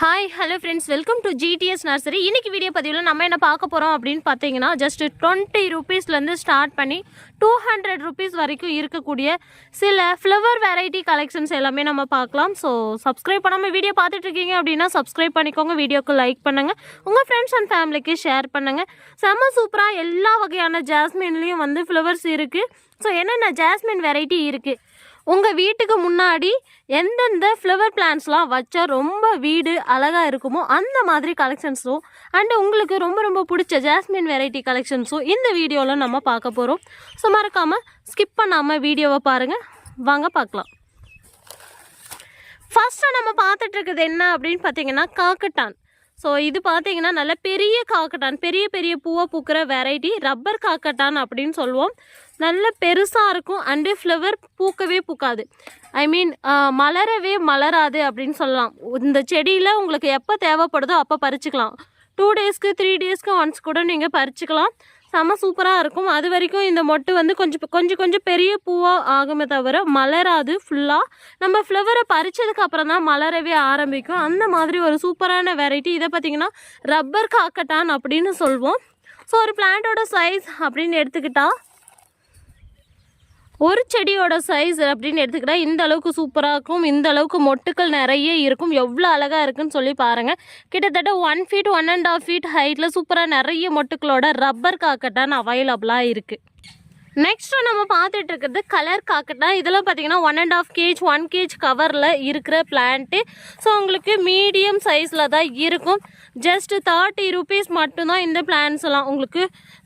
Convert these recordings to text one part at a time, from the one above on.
Hi hello friends welcome to GTS nursery இன்னைக்கு video பதிவில் நம்ம என்ன பார்க்க போகிறோம் அப்படின்னு பார்த்தீங்கன்னா ஜஸ்ட் டுவெண்ட்டி ருபீஸ்லேருந்து ஸ்டார்ட் பண்ணி டூ ஹண்ட்ரட் ருபீஸ் வரைக்கும் இருக்கக்கூடிய சில ஃப்ளவர் வெரைட்டி கலெக்ஷன்ஸ் எல்லாமே நம்ம பார்க்கலாம். ஸோ சப்ஸ்கிரைப் பண்ணாமல் வீடியோ பார்த்துட்டு இருக்கீங்க அப்படின்னா சப்ஸ்கிரைப் பண்ணிக்கோங்க. வீடியோக்கு லைக் பண்ணுங்கள் உங்கள் ஃப்ரெண்ட்ஸ் அண்ட் ஃபேமிலிக்கு ஷேர் பண்ணுங்கள் செம்ம சூப்பராக எல்லா வகையான ஜாஸ்மின்லேயும் வந்து ஃப்ளவர்ஸ் இருக்குது ஸோ என்னென்ன ஜாஸ்மின் வெரைட்டி இருக்குது உங்கள் வீட்டுக்கு முன்னாடி எந்தெந்த ஃப்ளவர் பிளான்ஸ்லாம் வச்சா ரொம்ப வீடு அழகாக இருக்குமோ அந்த மாதிரி கலெக்ஷன்ஸும் அண்டு உங்களுக்கு ரொம்ப ரொம்ப பிடிச்ச ஜாஸ்மின் வெரைட்டி கலெக்ஷன்ஸும் இந்த வீடியோவில் நம்ம பார்க்க போகிறோம் ஸோ மறக்காமல் ஸ்கிப் பண்ணாமல் வீடியோவை பாருங்கள் வாங்க பார்க்கலாம். ஃபஸ்ட்டு நம்ம பார்த்துட்ருக்குது என்ன அப்படின்னு பார்த்தீங்கன்னா காக்கட்டான். ஸோ இது பார்த்தீங்கன்னா நல்ல பெரிய காக்கட்டான். பெரிய பெரிய பூவை பூக்கிற வெரைட்டி ரப்பர் காக்கட்டான் அப்படின்னு சொல்லுவோம். நல்ல பெருசாக இருக்கும் அண்டு ஃப்ளவர் பூக்கவே பூக்காது. ஐ மீன் மலரவே மலராது அப்படின்னு சொல்லலாம். இந்த செடியில் உங்களுக்கு எப்போ தேவைப்படுதோ அப்போ பறிச்சுக்கலாம். டூ டேஸ்க்கு த்ரீ டேஸ்க்கு ஒன்ஸ் கூட நீங்கள் பறிச்சுக்கலாம். செம சூப்பராக இருக்கும். அது வரைக்கும் இந்த மொட்டு வந்து கொஞ்சம் கொஞ்சம் கொஞ்சம் பெரிய பூவாக ஆகுமே தவிர மலராது ஃபுல்லாக நம்ம ஃப்ளவரை பறித்ததுக்கு அப்புறம் தான் மலரவே ஆரம்பிக்கும். அந்த மாதிரி ஒரு சூப்பரான வெரைட்டி இதை பார்த்தீங்கன்னா ரப்பர் காக்கட்டான் அப்படின்னு சொல்வோம். ஸோ ஒரு பிளான்ட்டோட சைஸ் அப்படின்னு எடுத்துக்கிட்டால் ஒரு செடியோட சைஸ் அப்படின்னு எடுத்துக்கிட்டா இந்த அளவுக்கு சூப்பராக இருக்கும். இந்த அளவுக்கு மொட்டுக்கள் நிறைய இருக்கும். எவ்வளோ அழகாக இருக்குன்னு சொல்லி பாருங்கள் கிட்டத்தட்ட one feet one and half feet ஹைட்டில் சூப்பராக நிறைய மொட்டுக்களோட ரப்பர் காக்கட்டான் அவைலபிளாக இருக்குது நெக்ஸ்ட் நம்ம பார்த்துட்டு இருக்கிறது கலர் காக்கட்டா. இதெல்லாம் பார்த்தீங்கன்னா one and half kg one kg கவரில் இருக்கிற பிளான்ட்டு ஸோ உங்களுக்கு மீடியம் சைஸில் தான் இருக்கும். ஜஸ்ட் தேர்ட்டி ருபீஸ் மட்டும்தான் இந்த பிளான்ஸ் எல்லாம் உங்களுக்கு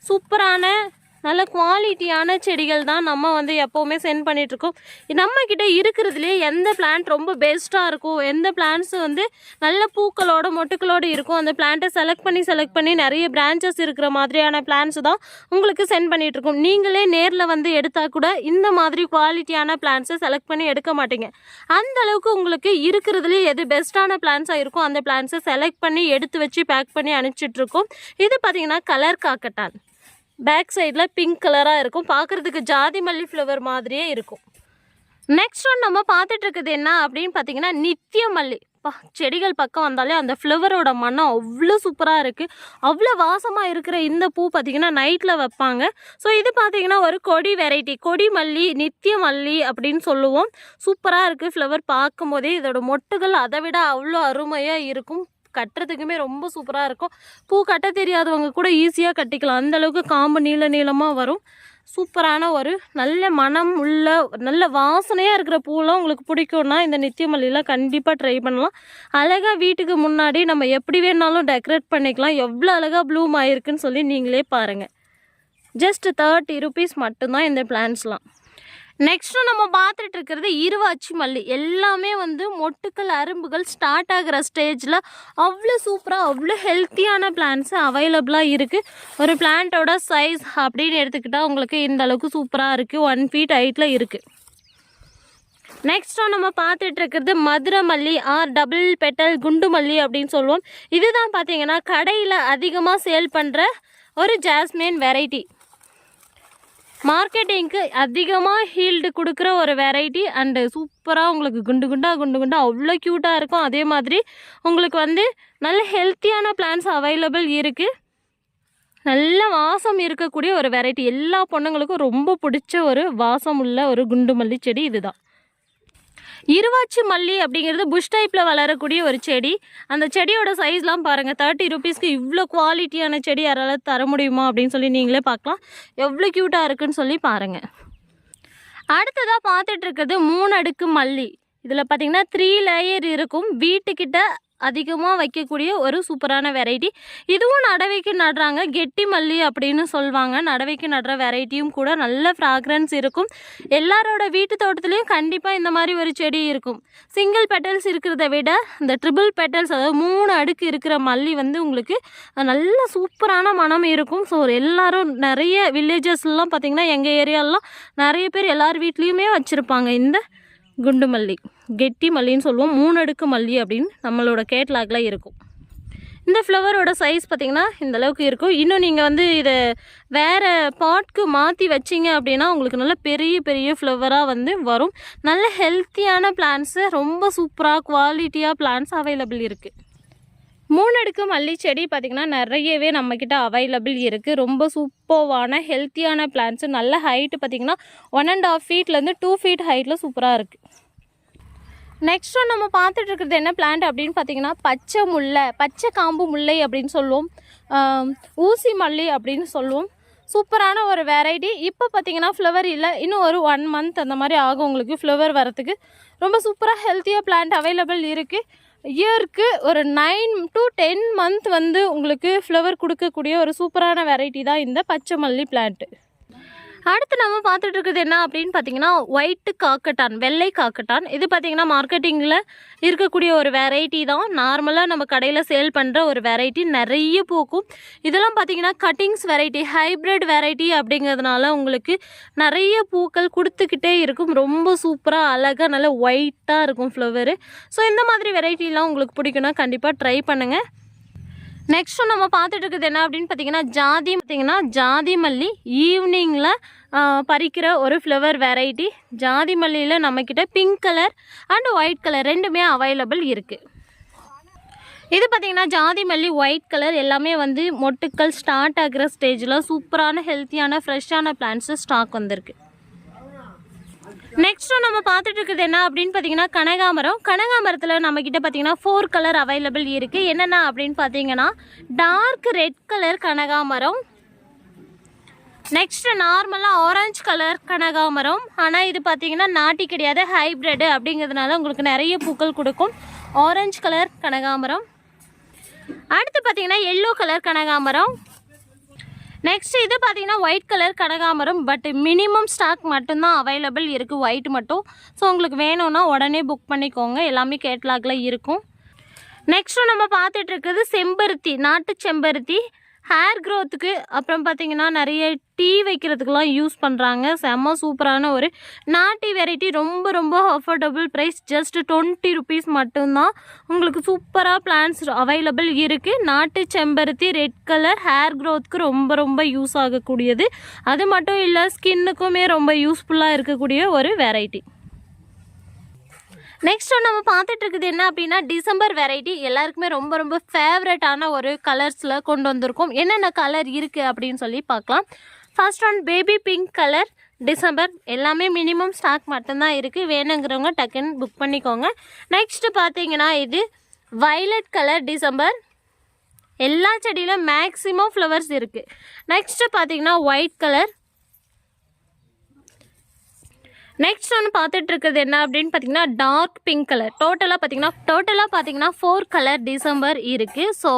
சூப்பரான நல்ல குவாலிட்டியான செடிகள் தான் நம்ம வந்து எப்போவுமே சென்ட் பண்ணிகிட்ருக்கோம் நம்மக்கிட்ட இருக்கிறதுலேயே இருக்கிறதுலே எந்த பிளான்ட் ரொம்ப பெஸ்ட்டாக இருக்கும் எந்த பிளான்ட்ஸ் வந்து நல்ல பூக்களோட மொட்டுக்களோடு இருக்கும் அந்த பிளான்ட்டை செலக்ட் பண்ணி செலக்ட் பண்ணி நிறைய பிரான்ச்சஸ் இருக்கிற மாதிரியான பிளான்ஸ் தான் உங்களுக்கு சென்ட் பண்ணிகிட்ருக்கோம் நீங்களே நேரில் வந்து எடுத்தால் கூட இந்த மாதிரி குவாலிட்டியான பிளான்ஸை செலக்ட் பண்ணி எடுக்க மாட்டீங்க. அந்த அளவுக்கு உங்களுக்கு இருக்கிறதுலே எது பெஸ்ட்டான பிளான்ஸாக இருக்கும் அந்த பிளான்ஸை செலக்ட் பண்ணி எடுத்து வச்சு பேக் பண்ணி அனுப்பிச்சிட்ருக்கோம் இது பார்த்தீங்கன்னா கலர் காக்கட்டான். பேக் சைடில் பிங்க் கலராக இருக்கும். பார்க்குறதுக்கு ஜாதி மல்லி ஃப்ளவர் மாதிரியே இருக்கும். நெக்ஸ்ட் ஒன் நம்ம பார்த்துட்டு இருக்குது என்ன அப்படின்னு பார்த்தீங்கன்னா நித்திய மல்லி. பா செடிகள் பக்கம் வந்தாலே அந்த ஃப்ளவரோட மனம் அவ்வளோ சூப்பராக இருக்குது அவ்வளோ வாசமாக இருக்கிற இந்த பூ பார்த்திங்கன்னா நைட்டில் வைப்பாங்க. ஸோ இது பார்த்திங்கன்னா ஒரு கொடி வெரைட்டி கொடி மல்லி நித்திய மல்லி அப்படின்னு சொல்லுவோம். சூப்பராக இருக்குது ஃப்ளவர் பார்க்கும்போதே இதோட மொட்டுகள் அதை விட அவ்வளோ அருமையாக இருக்கும். கட்டுறதுக்குமே ரொம்ப சூப்பராக இருக்கும். பூ கட்ட தெரியாதவங்க கூட ஈஸியாக கட்டிக்கலாம். அந்தளவுக்கு காம்பு நீள நீளமாக வரும். சூப்பரான ஒரு நல்ல மனம் உள்ள நல்ல வாசனையாக இருக்கிற பூலாம் உங்களுக்கு பிடிக்கும்னா இந்த நித்தியமல்லிலாம் கண்டிப்பாக ட்ரை பண்ணலாம். அழகாக வீட்டுக்கு முன்னாடி நம்ம எப்படி வேணாலும் டெக்கரேட் பண்ணிக்கலாம். எவ்வளோ அழகாக ப்ளூம் ஆயிருக்குன்னு சொல்லி நீங்களே பாருங்கள் ஜஸ்ட் தேர்ட்டி ருபீஸ் மட்டும்தான் இந்த பிளான்ஸ்லாம் நெக்ஸ்ட்டு நம்ம பார்த்துட்டு இருக்கிறது இருவாச்சி மல்லி. எல்லாமே வந்து மொட்டுக்கள் அரும்புகள் ஸ்டார்ட் ஆகிற ஸ்டேஜில் அவ்வளோ சூப்பராக அவ்வளோ ஹெல்த்தியான பிளான்ஸ் அவைலபிளாக இருக்குது ஒரு பிளான்ட்டோட சைஸ் அப்படின்னு எடுத்துக்கிட்டால் உங்களுக்கு இந்த அளவுக்கு சூப்பராக இருக்குது ஒன் ஃபீட் ஹைட்டில் இருக்குது நெக்ஸ்ட்டாக நம்ம பார்த்துட்டு இருக்கிறது மதுரை மல்லி ஆர் டபுள் பெட்டல் குண்டு மல்லி அப்படின்னு சொல்லுவோம். இதுதான் பார்த்தீங்கன்னா கடையில் அதிகமாக சேல் பண்ணுற ஒரு ஜாஸ்மின் வெரைட்டி மார்க்கெட்டிங்க்கு அதிகமாக ஹீல்டு கொடுக்குற ஒரு வெரைட்டி அண்டு சூப்பராக உங்களுக்கு குண்டு குண்டாக குண்டு குண்டாக அவ்வளோ க்யூட்டாக இருக்கும். அதே மாதிரி உங்களுக்கு வந்து நல்ல ஹெல்த்தியான பிளான்ஸ் அவைலபிள் இருக்குது நல்ல வாசம் இருக்கக்கூடிய ஒரு வெரைட்டி எல்லா பொண்ணுங்களுக்கும் ரொம்ப பிடிச்ச ஒரு வாசம் உள்ள ஒரு குண்டு மல்லி செடி இதுதான். இருவாச்சி மல்லி அப்படிங்கிறது புஷ் டைப்பில் வளரக்கூடிய ஒரு செடி. அந்த செடியோட சைஸ்லாம் பாருங்கள் தேர்ட்டி ருபீஸ்க்கு இவ்வளோ குவாலிட்டியான செடி யாரால தர முடியுமா அப்படின்னு சொல்லி நீங்களே பார்க்கலாம். எவ்வளோ க்யூட்டாக இருக்குன்னு சொல்லி பாருங்கள் அடுத்ததாக பார்த்துட்டு இருக்கிறது மூணு அடுக்கு மல்லி. இதில் பார்த்தீங்கன்னா த்ரீ லேயர் இருக்கும். வீட்டுக்கிட்ட அதிகமாக வைக்கக்கூடிய ஒரு சூப்பரான வெரைட்டி. இதுவும் நடவைக்கு நடுறாங்க. கெட்டி மல்லி அப்படின்னு சொல்லுவாங்க. நடவைக்கு நடுற வெரைட்டியும் கூட நல்ல ஃப்ராக்ரன்ஸ் இருக்கும். எல்லாரோட வீட்டு தோட்டத்துலேயும் கண்டிப்பாக இந்த மாதிரி ஒரு செடி இருக்கும். சிங்கிள் பெட்டல்ஸ் இருக்கிறத விட இந்த ட்ரிபிள் பெட்டல்ஸ் அதாவது மூணு அடுக்கு இருக்கிற மல்லி வந்து உங்களுக்கு நல்ல சூப்பரான மனம் இருக்கும். ஸோ எல்லாரும் நிறைய வில்லேஜஸ்லாம் பார்த்திங்கன்னா எங்கள் ஏரியாலலாம் நிறைய பேர் எல்லார் வீட்லேயுமே வச்சுருப்பாங்க இந்த குண்டு மல்லி. கெட்டி மல்லின்னு சொல்லுவோம். மூணடுக்கு மல்லி அப்படின்னு நம்மளோட கேட்லாகில் இருக்கும். இந்த ஃப்ளவரோட சைஸ் பார்த்திங்கன்னா இந்த அளவுக்கு இருக்கும். இன்னும் நீங்கள் வந்து இதை வேறு பாட்க்கு மாற்றி வச்சிங்க அப்படின்னா உங்களுக்கு நல்ல பெரிய பெரிய ஃப்ளவராக வந்து வரும். நல்ல ஹெல்த்தியான பிளான்ஸு ரொம்ப சூப்பராக குவாலிட்டியாக பிளான்ஸ் அவைலபிள் இருக்குது மூணடுக்கு மல்லி செடி பார்த்திங்கன்னா நிறையவே நம்மக்கிட்ட அவைலபிள் இருக்குது ரொம்ப சூப்பர்வான ஹெல்த்தியான பிளான்ஸு நல்ல ஹைட்டு பார்த்திங்கன்னா ஒன் அண்ட் ஆஃப் ஃபீட்லேருந்து டூ ஃபீட் ஹைட்டில் சூப்பராக இருக்குது நெக்ஸ்ட் ஒன் நம்ம பார்த்துட்டு இருக்கிறது என்ன பிளான்ட் அப்படின்னு பார்த்தீங்கன்னா பச்சை முல்லை பச்சை காம்பு முல்லை அப்படின்னு சொல்லுவோம். ஊசி மல்லி அப்படின்னு சொல்லுவோம். சூப்பரான ஒரு வெரைட்டி இப்போ பார்த்தீங்கன்னா ஃப்ளவர் இல்லை. இன்னும் ஒரு ஒன் மந்த் அந்த மாதிரி ஆகும் உங்களுக்கு ஃப்ளவர் வரத்துக்கு ரொம்ப சூப்பராக ஹெல்த்தியாக பிளான்ட் அவைலபிள் இருக்குது இயருக்கு ஒரு நைன் டு டென் மந்த் வந்து உங்களுக்கு ஃப்ளவர் கொடுக்கக்கூடிய ஒரு சூப்பரான வெரைட்டி தான் இந்த பச்சை மல்லி பிளான்ட்டு அடுத்து நம்ம பார்த்துட்டு இருக்குது என்ன அப்படின்னு பார்த்தீங்கன்னா ஒயிட்டு காக்கட்டான் வெள்ளை காக்கட்டான். இது பார்த்தீங்கன்னா மார்க்கெட்டிங்கில் இருக்கக்கூடிய ஒரு வெரைட்டி தான். நார்மலாக நம்ம கடையில் சேல் பண்ணுற ஒரு வெரைட்டி நிறைய பூக்கும். இதெல்லாம் பார்த்தீங்கன்னா கட்டிங்ஸ் வெரைட்டி ஹைப்ரிட் வெரைட்டி அப்படிங்கிறதுனால உங்களுக்கு நிறைய பூக்கள் கொடுத்துக்கிட்டே இருக்கும். ரொம்ப சூப்பராக அழகாக நல்லா ஒயிட்டாக இருக்கும் ஃப்ளவரு ஸோ இந்த மாதிரி வெரைட்டிலாம் உங்களுக்கு பிடிக்குன்னா கண்டிப்பாக ட்ரை பண்ணுங்கள் நெக்ஸ்ட் நம்ம பார்த்துட்டு இருக்குது என்ன அப்படின்னு பார்த்தீங்கன்னா ஜாதி பார்த்தீங்கன்னா ஜாதி மல்லி ஈவினிங்கில் பறிக்கிற ஒரு ஃப்ளவர் வெரைட்டி ஜாதி மல்லியில் நம்மக்கிட்ட pink colour and white colour ரெண்டுமே அவைலபிள் இருக்குது இது பார்த்திங்கன்னா ஜாதி மல்லி ஒயிட் கலர் எல்லாமே வந்து மொட்டுக்கள் ஸ்டார்ட் ஆகிற ஸ்டேஜில் சூப்பரான ஹெல்த்தியான ஃப்ரெஷ்ஷான பிளான்ட்ஸு ஸ்டாக் வந்திருக்கு. நெக்ஸ்ட்டு நம்ம பார்த்துட்டு இருக்குது என்ன அப்படின்னு பார்த்தீங்கன்னா கனகாமரம். கனகாமரத்தில் நம்மக்கிட்ட பார்த்தீங்கன்னா ஃபோர் கலர் அவைலபிள் இருக்குது என்னென்ன அப்படின்னு பார்த்தீங்கன்னா டார்க் ரெட் கலர் கனகாமரம். நெக்ஸ்ட் நார்மலாக ஆரஞ்சு கலர் கனகாமரம். ஆனால் இது பார்த்தீங்கன்னா நாட்டி கிடையாது ஹைப்ரிட் அப்படிங்கிறதுனால உங்களுக்கு நிறைய பூக்கள் கொடுக்கும். ஆரஞ்சு கலர் கனகாமரம். அடுத்து பார்த்தீங்கன்னா எல்லோ கலர் கனகாமரம். நெக்ஸ்ட் இது பார்த்தீங்கன்னா ஒயிட் கலர் கனகாமரம் பட் மினிமம் ஸ்டாக் மட்டும்தான் அவைலபிள் இருக்குது ஒயிட் மட்டும். ஸோ உங்களுக்கு வேணும்னா உடனே புக் பண்ணிக்கோங்க எல்லாமே கேட்லாகில் இருக்கும். நெக்ஸ்ட்டு நம்ம பார்த்துட்டு செம்பருத்தி நாட்டு செம்பருத்தி. ஹேர் க்ரோத்துக்கு அப்புறம் பார்த்தீங்கன்னா நிறைய டீ வைக்கிறதுக்கெலாம் யூஸ் பண்ணுறாங்க செம்ம சூப்பரான ஒரு நாட்டி வெரைட்டி ரொம்ப ரொம்ப affordable price just twenty rupees மட்டும்தான். உங்களுக்கு சூப்பராக பிளான்ஸ் அவைலபிள் இருக்குது நாட்டு செம்பருத்தி ரெட் கலர் ஹேர் க்ரோத்துக்கு ரொம்ப ரொம்ப யூஸ் ஆகக்கூடியது. அது மட்டும் இல்லை ஸ்கின்னுக்குமே ரொம்ப யூஸ்ஃபுல்லாக இருக்கக்கூடிய ஒரு வெரைட்டி நெக்ஸ்ட் நம்ம பார்த்துட்டு இருக்குது என்ன அப்படின்னா டிசம்பர் வெரைட்டி எல்லாருக்குமே ரொம்ப ரொம்ப ஃபேவரட்டான ஒரு கலர்ஸில் கொண்டு வந்திருக்கோம். என்னென்ன கலர் இருக்குது அப்படின்னு சொல்லி பார்க்கலாம். First one baby pink colour December எல்லாமே மினிமம் ஸ்டாக் மட்டும்தான் இருக்குது வேணுங்கிறவங்க டக்குன்னு புக் பண்ணிக்கோங்க. நெக்ஸ்ட்டு பார்த்தீங்கன்னா இது வைலட் கலர் டிசம்பர் எல்லா செடியிலும் மேக்ஸிமம் ஃப்ளவர்ஸ் இருக்குது நெக்ஸ்ட்டு பார்த்தீங்கன்னா ஒயிட் கலர் நெக்ஸ்ட் ஒன்று பார்த்துட்டு இருக்கிறது என்ன அப்படின்னு பார்த்தீங்கன்னா டார்க் பிங்க் கலர் டோட்டலாக பார்த்தீங்கன்னா டோட்டலாக பார்த்தீங்கன்னா ஃபோர் கலர் டிசம்பர் இருக்குது ஸோ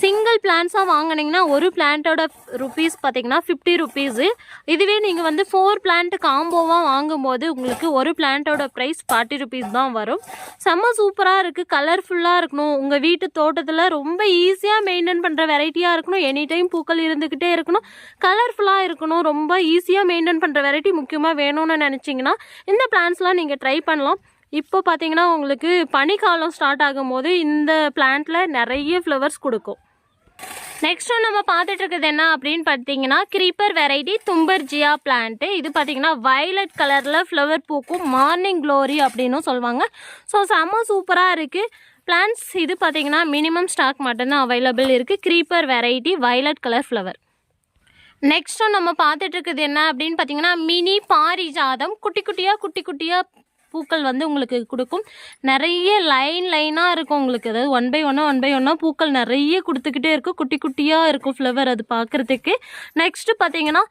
சிங்கிள் பிளான்ஸாக வாங்குனீங்கன்னா ஒரு பிளான்ட்டோட ருபீஸ் பார்த்தீங்கன்னா ஃபிஃப்டி ருபீஸு இதுவே நீங்கள் வந்து ஃபோர் பிளான்ட்டு காம்போவாக வாங்கும்போது உங்களுக்கு ஒரு பிளான்ட்டோட ப்ரைஸ் ஃபார்ட்டி ருபீஸ் தான் வரும். செம்ம சூப்பராக இருக்குது கலர்ஃபுல்லாக இருக்கணும். உங்கள் வீட்டு தோட்டத்தில் ரொம்ப ஈஸியாக மெயின்டைன் பண்ணுற வெரைட்டியாக இருக்கணும். எனி டைம் பூக்கள் இருந்துக்கிட்டே இருக்கணும். கலர்ஃபுல்லாக இருக்கணும். ரொம்ப ஈஸியாக மெயின்டைன் பண்ணுற வெரைட்டி முக்கியமாக வேணும்னு நினச்சிங்கன்னா இந்த பிளான்ஸ்லாம் நீங்கள் ட்ரை பண்ணலாம். இப்போ பார்த்தீங்கன்னா உங்களுக்கு பனிக்காலம் ஸ்டார்ட் ஆகும்போது இந்த பிளான்ட்டில் நிறைய ஃப்ளவர்ஸ் கொடுக்கும். நெக்ஸ்ட் நம்ம பார்த்துட்டு இருக்கிறது என்ன அப்படின்னு பார்த்தீங்கன்னா க்ரீப்பர் வெரைட்டி தும்பர்ஜியா பிளான்ட்டு இது பார்த்தீங்கன்னா வயலட் கலரில் ஃப்ளவர் பூக்கும் மார்னிங் க்ளோரி அப்படின்னும் சொல்லுவாங்க. ஸோ செம்ம சூப்பராக இருக்குது பிளான்ஸ் இது பார்த்தீங்கன்னா மினிமம் ஸ்டாக் மட்டும்தான் அவைலபிள் இருக்குது creeper variety violet colour flower next நம்ம பார்த்துட்டு இருக்குது என்ன அப்படின்னு பார்த்தீங்கன்னா மினி பாரிஜாதம். குட்டி குட்டியாக குட்டி குட்டியாக பூக்கள் வந்து உங்களுக்கு கொடுக்கும். நிறைய லைன் லைனாக இருக்கும் உங்களுக்கு. அதாவது ஒன் பை ஒன்னாக ஒன் பை ஒன்னாக பூக்கள் நிறைய கொடுத்துக்கிட்டே இருக்கும். குட்டி குட்டியாக இருக்கும் ஃப்ளவர் அது பார்க்குறதுக்கு. நெக்ஸ்ட்டு பார்த்தீங்கன்னா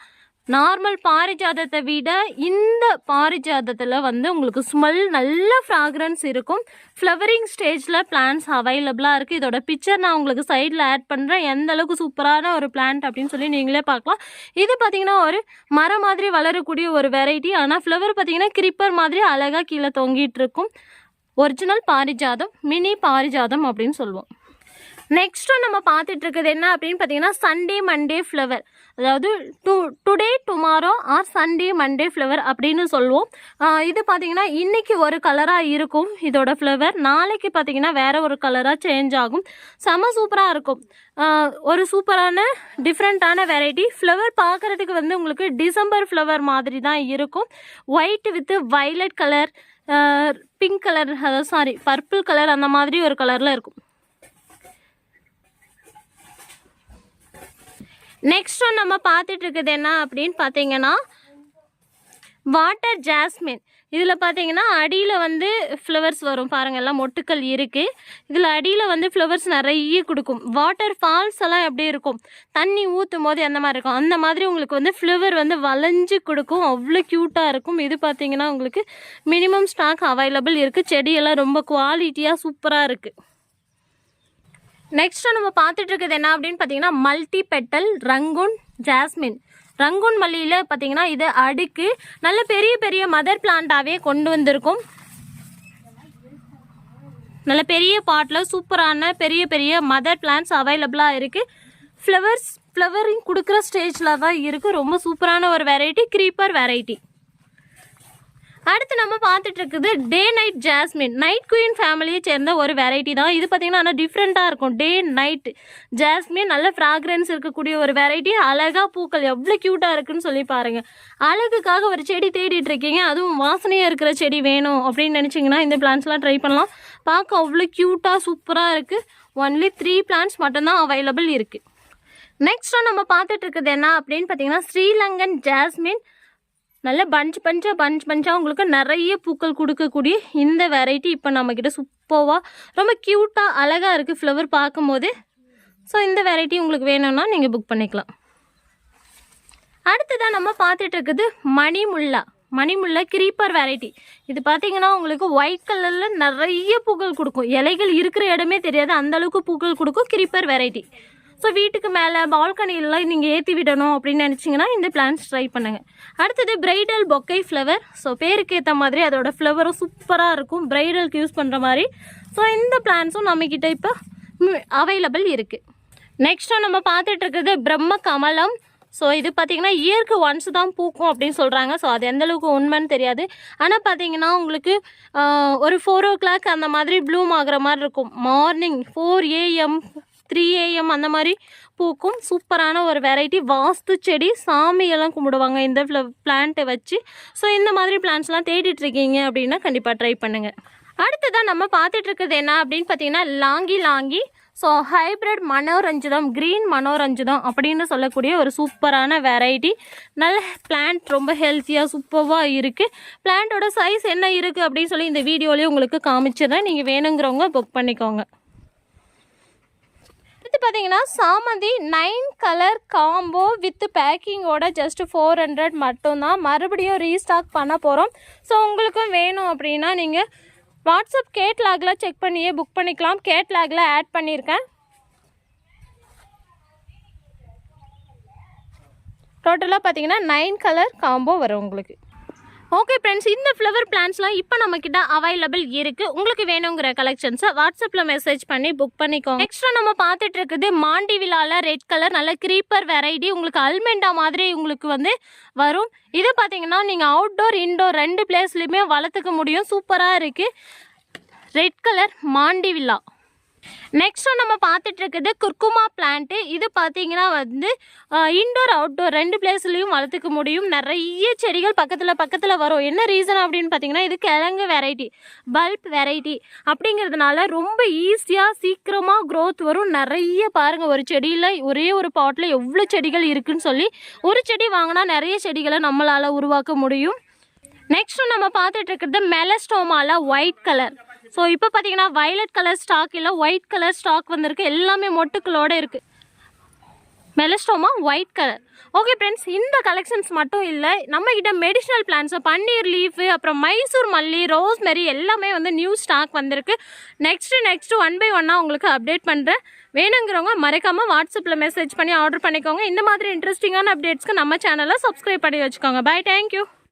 நார்மல் பாரிஜாதத்தை விட இந்த பாரிஜாதத்தில் வந்து உங்களுக்கு ஸ்மெல் நல்ல ஃப்ராக்ரன்ஸ் இருக்கும். ஃப்ளவரிங் ஸ்டேஜில் பிளான்ஸ் அவைலபிளாக இருக்குது இதோட பிக்சர் நான் உங்களுக்கு சைடில் ஆட் பண்ணுறேன் எந்த அளவுக்கு சூப்பரான ஒரு பிளான்ட் அப்படின்னு சொல்லி நீங்களே பார்க்கலாம். இது பார்த்தீங்கன்னா ஒரு மரம் மாதிரி வளரக்கூடிய ஒரு வெரைட்டி ஆனால் ஃப்ளவர் பார்த்தீங்கன்னா கிரிப்பர் மாதிரி அழகாக கீழே தொங்கிட்டு இருக்கும். ஒரிஜினல் பாரிஜாதம் மினி பாரிஜாதம் அப்படின்னு சொல்லுவோம். நெக்ஸ்ட்டு நம்ம பார்த்துட்டு இருக்கிறது என்ன அப்படின்னு பார்த்தீங்கன்னா சண்டே மண்டே ஃப்ளவர் அதாவது to today tomorrow or Sunday Monday flower அப்படின்னு சொல்லுவோம். இது பார்த்திங்கன்னா இன்றைக்கி ஒரு கலராக இருக்கும் இதோட ஃப்ளவர் நாளைக்கு பார்த்தீங்கன்னா வேறு ஒரு கலராக சேஞ்ச் ஆகும். செம சூப்பராக இருக்கும். ஒரு சூப்பரான டிஃப்ரெண்ட்டான வெரைட்டி ஃப்ளவர் பார்க்குறதுக்கு வந்து உங்களுக்கு டிசம்பர் ஃப்ளவர் மாதிரி தான் இருக்கும். White with violet colour pink colour அதாவது சாரி பர்பிள் கலர் அந்த மாதிரி ஒரு கலரில் இருக்கும். நெக்ஸ்ட் ஒன் நம்ம பார்த்துட்டு இருக்குது என்ன அப்படின்னு பார்த்தீங்கன்னா வாட்டர் ஜாஸ்மின் இதில் பார்த்தீங்கன்னா அடியில் வந்து ஃப்ளவர்ஸ் வரும். பாருங்கள் எல்லாம் மொட்டுக்கள் இருக்குது இதில் அடியில் வந்து ஃப்ளவர்ஸ் நிறைய கொடுக்கும். வாட்டர் ஃபால்ஸ் எல்லாம் எப்படி இருக்கும்? தண்ணி ஊற்றும் போது எந்த மாதிரி இருக்கும்? அந்த மாதிரி உங்களுக்கு வந்து ஃப்ளவர் வந்து வளைஞ்சு கொடுக்கும். அவ்வளோ க்யூட்டாக இருக்கும். இது பார்த்தீங்கன்னா உங்களுக்கு மினிமம் ஸ்டாக் அவைலபிள் இருக்குது செடியெல்லாம் ரொம்ப குவாலிட்டியாக சூப்பராக இருக்குது நெக்ஸ்ட் நம்ம பார்த்துட்டு இருக்குது என்ன அப்படின்னு பார்த்தீங்கன்னா multi petal Rangoon jasmine. Rangoon மல்லியில் பார்த்தீங்கன்னா இது அடுக்கு. நல்ல பெரிய பெரிய மதர் பிளான்ட்டாகவே கொண்டு வந்திருக்கும். நல்ல பெரிய பாட்டில் சூப்பரான பெரிய பெரிய மதர் பிளான்ட்ஸ் அவைலபிளாக இருக்குது ஃப்ளவர்ஸ் ஃப்ளவரிங் கொடுக்குற ஸ்டேஜில் தான் இருக்குது ரொம்ப சூப்பரான ஒரு வெரைட்டி க்ரீப்பர் வெரைட்டி அடுத்து நம்ம பார்த்துட்டு இருக்குது day night jasmine night queen ஃபேமிலியை சேர்ந்த ஒரு வெரைட்டி தான். இது பார்த்தீங்கன்னா ஆனால் டிஃப்ரெண்ட்டாக இருக்கும். டே நைட் ஜாஸ்மின் நல்ல ஃப்ராக்ரன்ஸ் இருக்கக்கூடிய ஒரு வெரைட்டி அழகாக பூக்கள் எவ்வளோ க்யூட்டாக இருக்குன்னு சொல்லி பாருங்கள் அழகுக்காக ஒரு செடி தேடிட்டு இருக்கீங்க அதுவும் வாசனையாக இருக்கிற செடி வேணும் அப்படின்னு நினச்சிங்கன்னா இந்த பிளான்ஸ்லாம் ட்ரை பண்ணலாம். பார்க்க அவ்வளோ க்யூட்டாக சூப்பராக இருக்குது ஒன்லி த்ரீ பிளான்ஸ் மட்டும்தான் அவைலபிள் இருக்குது நெக்ஸ்ட்டாக நம்ம பார்த்துட்டு இருக்குது என்ன அப்படின்னு பார்த்தீங்கன்னா ஸ்ரீலங்கன் ஜாஸ்மின் நல்ல பஞ்ச் பஞ்சா பஞ்ச் பஞ்சாக உங்களுக்கு நிறைய பூக்கள் கொடுக்கக்கூடிய இந்த வெரைட்டி இப்போ நம்மக்கிட்ட சூப்பராக ரொம்ப க்யூட்டாக அழகாக இருக்குது ஃப்ளவர் பார்க்கும்போது. ஸோ இந்த வெரைட்டி உங்களுக்கு வேணும்னா நீங்கள் புக் பண்ணிக்கலாம். அடுத்ததாக நம்ம பார்த்துட்டு இருக்குது மணிமுல்லா. மணிமுல்லை கிரீப்பர் வெரைட்டி இது பார்த்தீங்கன்னா உங்களுக்கு ஒயிட் கலரில் நிறைய பூக்கள் கொடுக்கும். இலைகள் இருக்கிற இடமே தெரியாது. அந்த அளவுக்கு பூக்கள் கொடுக்கும் கிரீப்பர் வெரைட்டி ஸோ வீட்டுக்கு மேலே பால்கனிலலாம் நீங்கள் ஏற்றி விடணும் அப்படின்னு நினச்சிங்கன்னா இந்த பிளான்ஸ் ட்ரை பண்ணுங்கள் அடுத்தது பிரைடல் பொக்கை ஃப்ளவர் ஸோ பேருக்கு ஏற்ற மாதிரி அதோட ஃப்ளவரும் சூப்பராக இருக்கும். பிரைடலுக்கு யூஸ் பண்ணுற மாதிரி. ஸோ இந்த பிளான்ஸும் நம்மக்கிட்ட இப்போ அவைலபிள் இருக்குது நெக்ஸ்ட்டு நம்ம பார்த்துட்டு இருக்கிறது பிரம்ம கமலம் ஸோ இது பார்த்தீங்கன்னா இயற்கை ஒன்ஸ் தான் பூக்கும் அப்படின்னு சொல்கிறாங்க ஸோ அது எந்தளவுக்கு உண்மைன்னு தெரியாது. ஆனால் பார்த்தீங்கன்னா உங்களுக்கு ஒரு ஃபோர் ஓ கிளாக் அந்த மாதிரி ப்ளூம் ஆகுற மாதிரி இருக்கும். Morning four AM three AM அந்த மாதிரி பூக்கும். சூப்பரான ஒரு வெரைட்டி வாஸ்து செடி சாமியெல்லாம் கும்பிடுவாங்க இந்த பிளான்ட்டை வச்சு. ஸோ இந்த மாதிரி பிளான்ஸ்லாம் தேடிட்டுருக்கீங்க அப்படின்னா கண்டிப்பாக ட்ரை பண்ணுங்கள் அடுத்ததான் நம்ம பார்த்துட்டு என்ன அப்படின்னு பார்த்தீங்கன்னா லாங்கி லாங்கி. ஸோ ஹைப்ரிட் மனோரஞ்சிதம் க்ரீன் மனோரஞ்சிதம் அப்படின்னு சொல்லக்கூடிய ஒரு சூப்பரான வெரைட்டி நல்ல பிளான்ட் ரொம்ப ஹெல்த்தியாக சூப்பராக இருக்குது பிளான்ட்டோட சைஸ் என்ன இருக்குது அப்படின்னு சொல்லி இந்த வீடியோலேயே உங்களுக்கு காமிச்சிடுறேன். நீங்கள் வேணுங்கிறவங்க புக் பண்ணிக்கோங்க. அடுத்து பார்த்தீங்கன்னா சாமந்தி நைன் கலர் காம்போ வித் பேக்கிங்கோட ஜஸ்ட் ஃபோர் ஹண்ட்ரட் மட்டும்தான். மறுபடியும் ரீஸ்டாக் பண்ண போகிறோம் ஸோ உங்களுக்கும் வேணும் அப்படின்னா நீங்கள் வாட்ஸ்அப் கேட்லாகில் செக் பண்ணியே புக் பண்ணிக்கலாம். கேட்லாகில் ஆட் பண்ணியிருக்கேன் டோட்டலாக பார்த்தீங்கன்னா நைன் கலர் காம்போ வரும் உங்களுக்கு. ஓகே ஃப்ரெண்ட்ஸ் இந்த ஃப்ளவர் பிளான்ஸ்லாம் இப்போ நம்மக்கிட்ட அவைலபிள் இருக்குது உங்களுக்கு வேணுங்கிற கலெக்ஷன்ஸை வாட்ஸ்அப்பில் மெசேஜ் பண்ணி புக் பண்ணிக்கோங்க. எக்ஸ்ட்ரா நம்ம பார்த்துட்டு இருக்குது மாண்டி விழாவில் ரெட் கலர் நல்ல க்ரீப்பர் வெரைட்டி உங்களுக்கு அல்மெண்டா மாதிரி உங்களுக்கு வந்து வரும். இது பார்த்தீங்கன்னா நீங்கள் அவுட்டோர் இன்டோர் ரெண்டு பிளேஸ்லையுமே வளர்த்துக்க முடியும். சூப்பராக இருக்குது ரெட் கலர் மாண்டி விழா. நெக்ஸ்ட் நம்ம பார்த்துட்டு இருக்குது குர்குமா பிளான்ட்டு இது பார்த்தீங்கன்னா வந்து இன்டோர் அவுட்டோர் ரெண்டு பிளேஸ்லையும் வளர்த்துக்க முடியும். நிறைய செடிகள் பக்கத்தில் பக்கத்தில் வரும். என்ன ரீசன் அப்படின்னு பார்த்தீங்கன்னா இது கிழங்கு வெரைட்டி பல்ப் வெரைட்டி அப்படிங்கிறதுனால ரொம்ப ஈஸியாக சீக்கிரமாக க்ரோத் வரும். நிறைய பாருங்கள் ஒரு செடியில் ஒரே ஒரு பாட்டில் எவ்வளோ செடிகள் இருக்குதுன்னு சொல்லி ஒரு செடி வாங்கினா நிறைய செடிகளை நம்மளால் உருவாக்க முடியும். நெக்ஸ்ட் நம்ம பார்த்துட்டு இருக்கிறது மெலஸ்டோமாவில் ஒயிட் கலர் ஸோ இப்போ பார்த்தீங்கன்னா வயலட் கலர் ஸ்டாக் இல்லை ஒயிட் கலர் ஸ்டாக் வந்திருக்கு. எல்லாமே மொட்டுக்களோடு இருக்குது melastoma white colour okay friends இந்த கலெக்ஷன்ஸ் மட்டும் இல்லை நம்மக்கிட்ட மெடிஷனல் பிளான்ஸு பன்னீர் லீஃபு அப்புறம் மைசூர் மல்லி ரோஸ்மெரி எல்லாமே வந்து நியூ ஸ்டாக் வந்திருக்கு. நெக்ஸ்ட்டு நெக்ஸ்ட்டு ஒன் பை ஒன்னாக உங்களுக்கு அப்டேட் பண்ணுறேன் வேணுங்கிறவங்க மறக்காமல் வாட்ஸ்அப்பில் மெசேஜ் பண்ணி ஆர்டர் பண்ணிக்கோங்க. இந்த மாதிரி இன்ட்ரெஸ்டிங்கான அப்டேட்ஸ்க்கு நம்ம சேனலை சப்ஸ்கிரைப் பண்ணி வச்சுக்கோங்க. By thank you